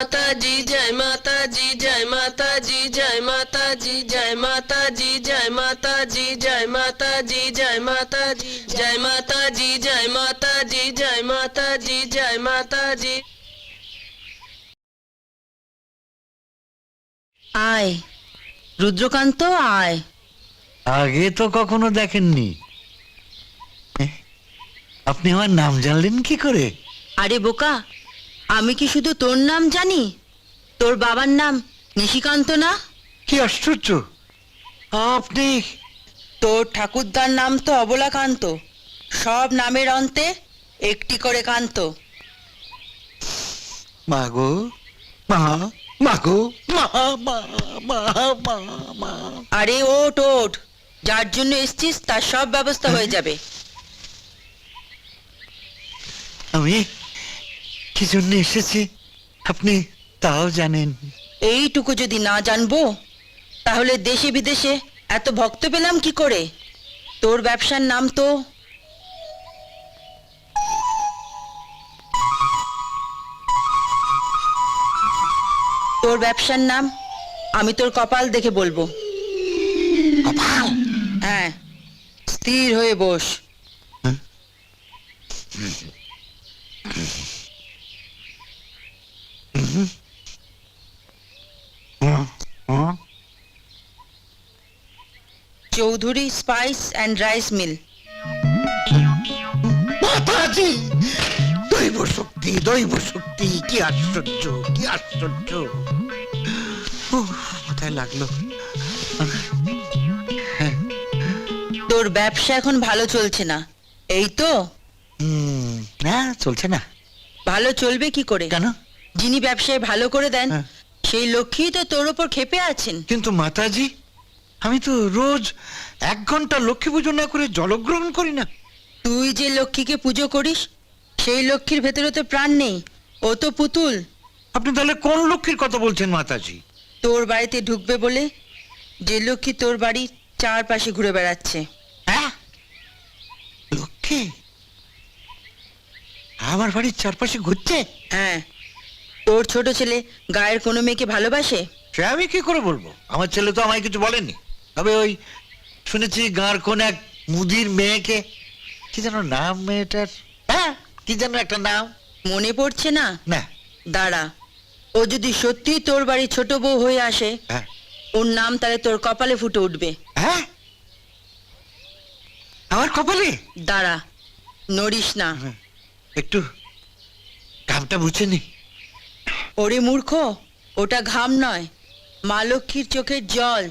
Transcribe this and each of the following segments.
মাতাজি জয় মাতাজি জয় মাতাজি জয় মাতাজি জয় মাতাজি জয় মাতাজি জয় মাতাজি জয় মাতাজি জয় মাতাজি জয় মাতাজি জয় মাতাজি জয় মাতাজি আয় রুদ্রকান্ত আয় আগে তো কখনো দেখেননি আপনি আমার নাম জানলেন কি করে আরে বোকা আমি কি শুধু তোর নাম জানি? তোর বাবার নাম নিশিকান্ত না? কি আশ্চর্য। আপনি তোর ঠাকুরদার নাম তো অবলাকান্ত। সব নামের অন্তে একটি করে কান্ত। মাগো মা মাগো মা মা মা মা মা আরে ওট ওট যার জন্য এসছিস তার সব ব্যবস্থা হয়ে যাবে। আমি কি জন্য এসেছি? আপনি তাও জানেন। এইটুকু যদি না জানব তাহলে দেশে বিদেশে এত ভক্ত পেলাম কি করে? তোর ব্যবসার নাম তো তোর ব্যবসার নাম আমি তোর কপাল দেখে বলব। হ্যাঁ স্থির হয়ে বস। হ্যাঁ। Chowdhury spice and rice mill মাতাজি দৈব শক্তি দৈব শক্তি কি আশ্চর্য কি আশ্চর্য কোথায় লাগল তোর ব্যবসা এখন ভালো চলছে না। এই তো? না চলছে না। ভালো চলবে কি করে? কেন? যিনি ব্যবসায় ভালো করে দেন হ্যাঁ। সেই লক্ষ্মী তো তোর ওপর খেপে আছেন। কিন্তু মাতাজি আমি তো রোজ এক ঘণ্টা লক্ষ্মী পুজো না করে জলগ্রহণ করি না। তুই যে লক্ষ্মীকে পুজো করিস সেই লক্ষ্মীর ভেতরে তো প্রাণ নেই ও তো পুতুল। আপনি তাহলে কোন লক্ষ্মীর কথা বলছেন মাতাজি? তোর বাড়িতে ঢুকবে বলে যে লক্ষ্মী তোর বাড়ির চারপাশে ঘুরে বেড়াচ্ছে। হ্যাঁ? লক্ষ্মী? আমার বাড়ির চারপাশে ঘুরছে? হ্যাঁ। তোর ছোট ছেলে গায়ের কোনো মেয়েকে ভালোবাসে? সে আমি কি করে বলব? আমার ছেলে তো আমায় কিছু বলেনি। তবে ওই শুনেছি গাঁর কোন এক মুদির মেয়েকে। কি যেন নাম মেয়েটার? হ্যাঁ কি যেন একটা নাম। মনে পড়ছে না? না। দাঁড়া ও যদি সত্যি তোর বাড়ি ছোট বউ হয়ে আসে হ্যাঁ। ওর নাম তাহলে তোর কপালে ফুটে উঠবে। হ্যাঁ? আমার কপালে? দাঁড়া নড়িস না। একটু ঘামটা বুঝে নি। ওরে মূর্খ ওটা ঘাম নয় মা লক্ষ্মীর চোখের জল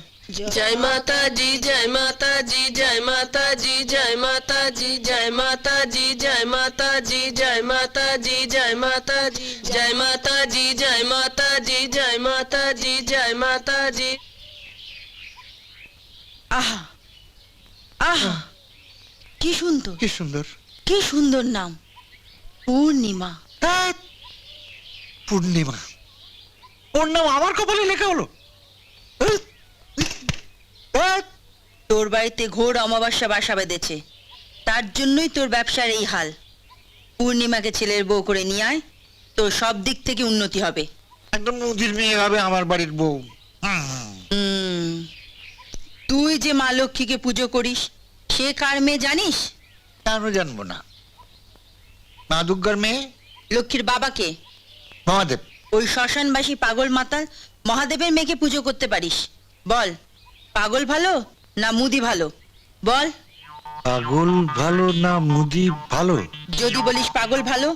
জয় মাতাজি জয় মাতাজি জয় মাতাজি জয় মাতাজি জয় মাতাজি জয় মাতাজি জয় মাতাজি জয় মাতাজি জয় মাতাজি জয় মাতাজি জয় মাতাজি জয় মাতাজি আহা আহা কি সুন্দর কি সুন্দর কি সুন্দর নাম পূর্ণিমা ধ্যাৎ, পূর্ণিমা। ওর নাম আমার কপালে লেখা হলো। তোর বাড়িতে ঘোর অমাবস্যা বাসা বেঁধেছে। তার জন্যই তোর ব্যবসার এই হাল। পূর্ণিমাকে ছেলের বউ করে নিয়ে আয় তোর সব দিক থেকে উন্নতি হবে। একদম মুদির মেয়ে হবে আমার বাড়ির বউ। তুই যে মা লক্ষ্মীকে পুজো করিস সে কার মেয়ে জানিস? কেন জানব না। মা দুর্গার মেয়ে? লক্ষ্মীর বাবাকে? মহাদেব। ওই শ্মশানবাসী পাগল মাতাল মহাদেবের মেয়েকে পুজো করতে পারিস। বল পাগল ভালো না মুদি ভালো? বল। পাগল ভালো না মুদি ভালো? যদি বলিস পাগল ভালো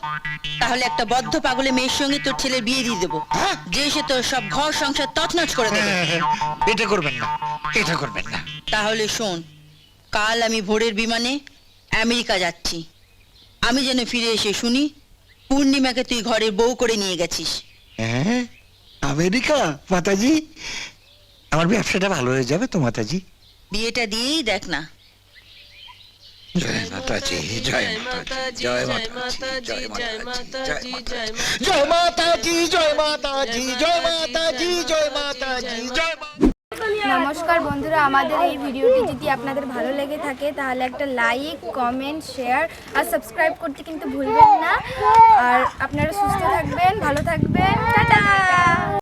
তাহলে একটা বদ্ধ পাগলের মেয়ের সঙ্গে তোর ছেলের বিয়ে দিয়ে দেবো। হ্যাঁ? যে সে তোর সব ঘর সংসার তছনছ করে দেবে। এটা করবেন না এটা করবেন না। তাহলে শোন কাল আমি ভোরের বিমানে আমেরিকা যাচ্ছি। আমি যেন ফিরে এসে শুনি পূর্ণিমাকে তুই ঘরের বউ করে নিয়ে গেছিস হ্যাঁ আমেরিকা মাতাজি আমার ব্যবসাটা ভালো হয়ে যাবে তো মাতাজি বিয়েটা দিয়েই দেখ না জয় মাতাজি জয় মাতাজি জয় মাতাজি জয় মাতাজি জয় মাতাজি জয় মাতাজি জয় মাতাজি জয় মাতাজি জয় নমস্কার বন্ধুরা, আমাদের এই ভিডিওটি যদি আপনাদের ভালো লেগে থাকে, তাহলে একটা লাইক কমেন্ট শেয়ার আর সাবস্ক্রাইব করতে কিন্তু ভুলবেন না। আর আপনারা সুস্থ থাকবেন, ভালো থাকবেন। টাটা!